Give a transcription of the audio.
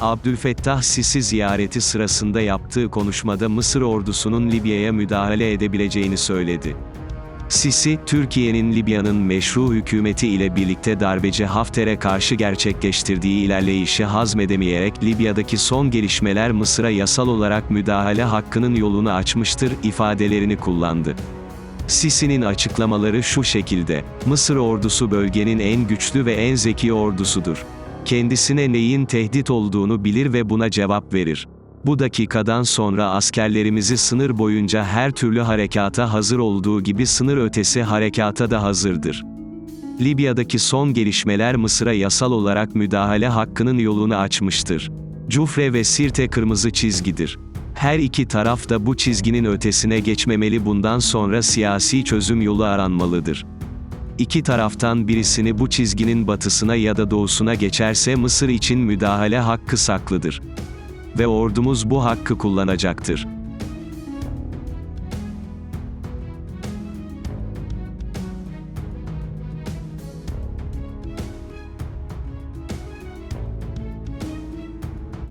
Abdülfettah Sisi ziyareti sırasında yaptığı konuşmada Mısır ordusunun Libya'ya müdahale edebileceğini söyledi. Sisi, Türkiye'nin Libya'nın meşru hükümeti ile birlikte darbeci Hafter'e karşı gerçekleştirdiği ilerleyişi hazmedemeyerek Libya'daki son gelişmeler Mısır'a yasal olarak müdahale hakkının yolunu açmıştır ifadelerini kullandı. Sisi'nin açıklamaları şu şekilde, Mısır ordusu bölgenin en güçlü ve en zeki ordusudur. Kendisine neyin tehdit olduğunu bilir ve buna cevap verir. Bu dakikadan sonra askerlerimizi sınır boyunca her türlü harekata hazır olduğu gibi sınır ötesi harekata da hazırdır. Libya'daki son gelişmeler Mısır'a yasal olarak müdahale hakkının yolunu açmıştır. Cufre ve Sirte kırmızı çizgidir. Her iki taraf da bu çizginin ötesine geçmemeli bundan sonra siyasi çözüm yolu aranmalıdır. İki taraftan birisini bu çizginin batısına ya da doğusuna geçerse Mısır için müdahale hakkı saklıdır. Ve ordumuz bu hakkı kullanacaktır.